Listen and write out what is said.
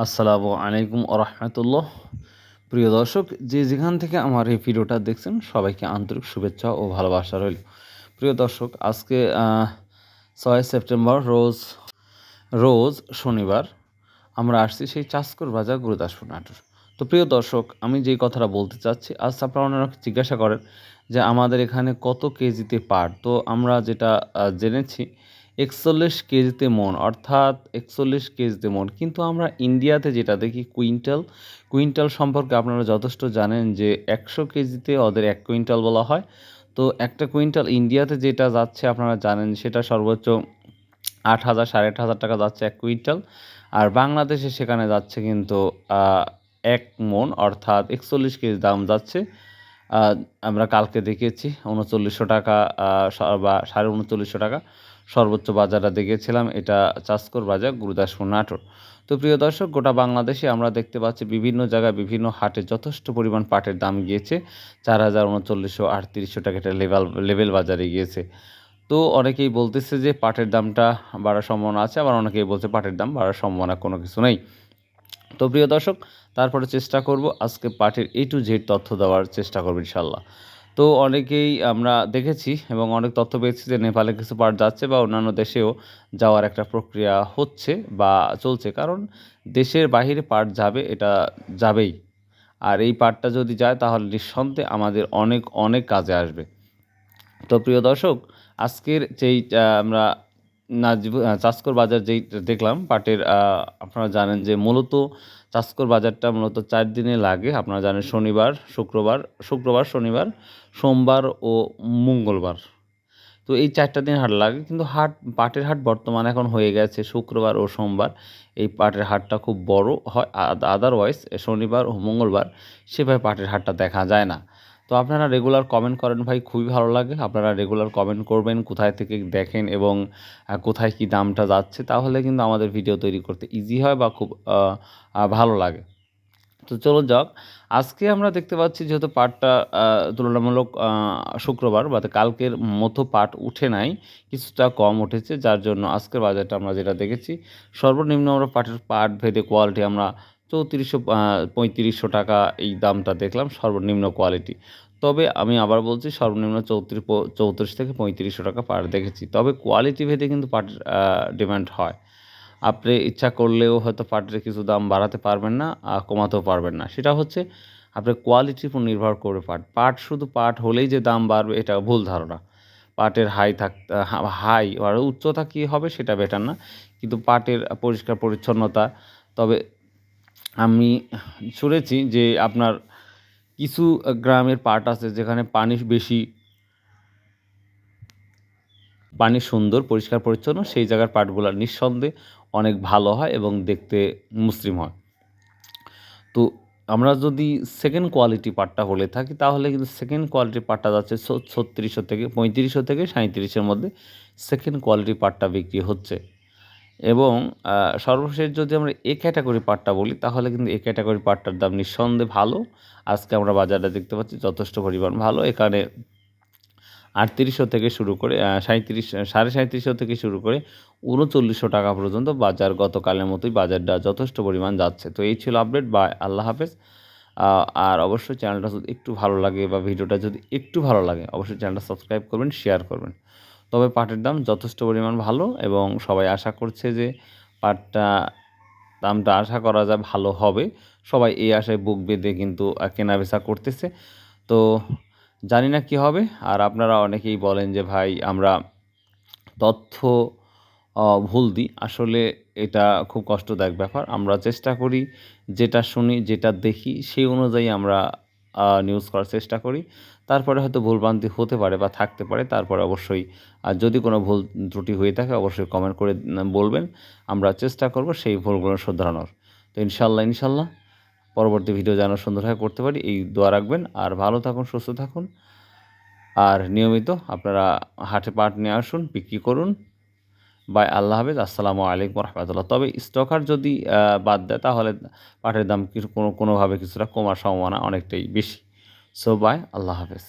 আসসালামু আলাইকুম আরহামতুল্লাহ প্রিয় দর্শক, যে যেখান থেকে আমার এই ভিডিওটা দেখছেন, সবাইকে আন্তরিক শুভেচ্ছা ও ভালোবাসা রইল। প্রিয় দর্শক, আজকে ছয় সেপ্টেম্বর, রোজ রোজ শনিবার, আমরা আসছি সেই চাষকর বাজার গুরুদাসপুর নাটোর। তো প্রিয় দর্শক, আমি যেই কথাটা বলতে চাচ্ছি, আজ আপনারা ওনারা জিজ্ঞাসা করেন যে আমাদের এখানে কত কেজিতে পাট? তো আমরা যেটা জেনেছি একচল্লিশ কেজিতে মন, অর্থাৎ একচল্লিশ কেজিতে মন। কিন্তু আমরা ইন্ডিয়াতে যেটা দেখি, কুইন্টাল কুইন্টাল সম্পর্কে আপনারা যথেষ্ট জানেন যে একশো কেজিতে ওদের এক কুইন্টাল বলা হয়। তো একটা কুইন্টাল ইন্ডিয়াতে যেটা যাচ্ছে, আপনারা জানেন সেটা সর্বোচ্চ আট হাজার, সাড়ে আট হাজার টাকা যাচ্ছে এক কুইন্টাল। আর বাংলাদেশে সেখানে যাচ্ছে কিন্তু এক মন, অর্থাৎ একচল্লিশ কেজি দাম যাচ্ছে। আমরা কালকে দেখেছি, উনচল্লিশশো টাকা বা, সাড়ে উনচল্লিশশো টাকা। সর্বোচ্চ বাজারটা দেখেছিলাম, এটা চাষকর বাজার গুরুদাসপুর নাটোর। তো প্রিয় দর্শক, গোটা বাংলাদেশে আমরা দেখতে পাচ্ছি বিভিন্ন জায়গায় বিভিন্ন হাটে যথেষ্ট পরিমাণ পাটের দাম গিয়েছে। চার হাজার উনচল্লিশশো আটত্রিশশো টাকা এটা লেভেল লেভেল বাজারে গিয়েছে। তো অনেকেই বলতেছে যে পাটের দামটা বাড়ার সম্ভাবনা আছে, আবার অনেকেই বলছে পাটের দাম বাড়ার সম্ভাবনা কোনো কিছু নেই। তো প্রিয় দর্শক, তারপরে চেষ্টা করব আজকে পাটের এ টু জেড তথ্য দেওয়ার চেষ্টা করব ইনশাল্লাহ তো অনেকেই আমরা দেখেছি এবং অনেক তথ্য পেয়েছি যে নেপালে কিছু পাট যাচ্ছে বা অন্যান্য দেশেও যাওয়ার একটা প্রক্রিয়া হচ্ছে বা চলছে। কারণ দেশের বাহিরে পাট যাবে, এটা যাবেই। আর এই পাটটা যদি যায়, তাহলে নিঃসন্দেহে আমাদের অনেক অনেক কাজে আসবে। তো প্রিয় দর্শক, আজকের যেই আমরা নাজিব চাষকর বাজার যেই দেখলাম পাটের আপনারা জানেন যে মূলত চাষকর বাজারটা মূলত চার দিনে লাগে। আপনারা জানেন শনিবার, শুক্রবার শুক্রবার, শনিবার, সোমবার ও মঙ্গলবার। তো এই চারটা দিন হাট লাগে, কিন্তু হাট, পাটের হাট বর্তমানে এখন হয়ে গেছে শুক্রবার ও সোমবার। এই পাটের হাটটা খুব বড় হয় আদারওয়াইজ শনিবার ও মঙ্গলবার সেভাবে পাটের হাটটা দেখা যায় না। তো আপনারা রেগুলার কমেন্ট করেন ভাই, খুবই ভালো লাগে। আপনারা রেগুলার কমেন্ট করবেন, কোথায় থেকে দেখেন এবং কোথায় কি দামটা যাচ্ছে, তাহলে কিন্তু আমাদের ভিডিও তৈরি করতে ইজি হয় বা খুব ভালো লাগে। তো চলো যাক, আজকে আমরা দেখতে পাচ্ছি যেহেতু পাটটা তুলনামূলক শুক্রবার বা কালকের মতো পাট উঠে নাই, কিছুটা কম উঠেছে, যার জন্য আজকের বাজারটা আমরা যেটা দেখেছি, সর্বনিম্ন আমরা পাটের পাট ভেদে কোয়ালিটি আমরা চৌত্রিশশো পঁয়ত্রিশশো টাকা এই দামটা দেখলাম, সর্বনিম্ন কোয়ালিটি তবে আমি আবার বলছি, সর্বনিম্ন চৌত্রিশ চৌত্রিশ থেকে পঁয়ত্রিশশো টাকা পাট দেখেছি। তবে কোয়ালিটি ভেদে কিন্তু পাটের ডিমান্ড হয়। আপনি ইচ্ছা করলেও হয়তো পাটের কিছু দাম বাড়াতে পারবেন না আর কমাতেও পারবেন না। সেটা হচ্ছে, আপনার কোয়ালিটির উপর নির্ভর করে পাট পাট শুধু পাট হলেই যে দাম বাড়বে, এটা ভুল ধারণা। পাটের হাই থাক হাই আর উচ্চতা কী হবে সেটা বেটার না। কিন্তু পাটের পরিষ্কার পরিচ্ছন্নতা, তবে আমি শুনেছি যে আপনার কিছু গ্রামের পাট আছে যেখানে পানি বেশি, পানি সুন্দর, পরিষ্কার, পরিচ্ছন্ন, সেই জায়গার পাটগুলো নিঃসন্দেহে অনেক ভালো হয় এবং দেখতে মুসলিম হয়। তো আমরা যদি সেকেন্ড কোয়ালিটি পাটটা হলে থাকি, তাহলে কিন্তু সেকেন্ড কোয়ালিটি পাটটা যাচ্ছে ছত্রিশশো থেকে পঁয়ত্রিশশো থেকে সাঁত্রিশের মধ্যে সেকেন্ড কোয়ালিটি পাটটা বিক্রি হচ্ছে। এবং সর্বশেষ যদি আমরা এ ক্যাটাগরি পাটটা বলি, তাহলে কিন্তু এ ক্যাটাগরি পাটটার দাম নিঃসন্দেহে ভালো। আজকে আমরা বাজারটা দেখতে পাচ্ছি যথেষ্ট পরিমাণ ভালো। এখানে আটত্রিশশো থেকে শুরু করে সাঁত্রিশ সাড়ে সাঁত্রিশশো থেকে শুরু করে উনচল্লিশশো টাকা পর্যন্ত বাজার গতকালের মতোই বাজারটা যথেষ্ট পরিমাণ যাচ্ছে। তো এই ছিল আপডেট বা আল্লাহ হাফেজ। আর অবশ্যই চ্যানেলটা যদি একটু ভালো লাগে বা ভিডিওটা যদি একটু ভালো লাগে, অবশ্যই চ্যানেলটা সাবস্ক্রাইব করবেন শেয়ার করবেন। তবে পাটের দাম যথেষ্ট পরিমাণ ভালো এবং সবাই আশা করছে যে পাটটা দামটা আশা করা যায় ভালো হবে। সবাই এই আশায় বুক বেঁধে কিন্তু কেনা বেচা করতেছে। তো জানি না কী হবে, আর আপনারা অনেকেই বলেন যে, ভাই, আমরা তথ্য ভুল দিই। আসলে এটা খুব কষ্টদায়ক ব্যাপার। আমরা চেষ্টা করি, যেটা শুনি, যেটা দেখি, সেই অনুযায়ী আমরা নিউজ করার চেষ্টা করি। তারপরে হয়তো ভুলভ্রান্তি হতে পারে বা থাকতে পারে, তারপরে অবশ্যই, আর যদি কোনো ভুল ত্রুটি হয়ে থাকে, অবশ্যই কমেন্ট করে বলবেন। আমরা চেষ্টা করব সেই ভুলগুলো শুধরানোর। তো ইনশাল্লাহ ইনশাল্লাহ পরবর্তী ভিডিও যেন সুন্দরভাবে করতে পারি, এই দোয়া রাখবেন। আর ভালো থাকুন, সুস্থ থাকুন। আর নিয়মিত আপনারা হাটে পাট নিয়ে আসুন, বিক্রি করুন। বাই, আল্লাহ হাফেজ। আসসালামু আলাইকুম রহমতুল্লাহ তবে স্টকার যদি বাদ দেয়, তাহলে পাটের দাম কিছু কোনো, কোনোভাবে কিছুটা কমার সম্ভাবনা অনেকটাই বেশি। সো বাই আল্লাহ হাফেজ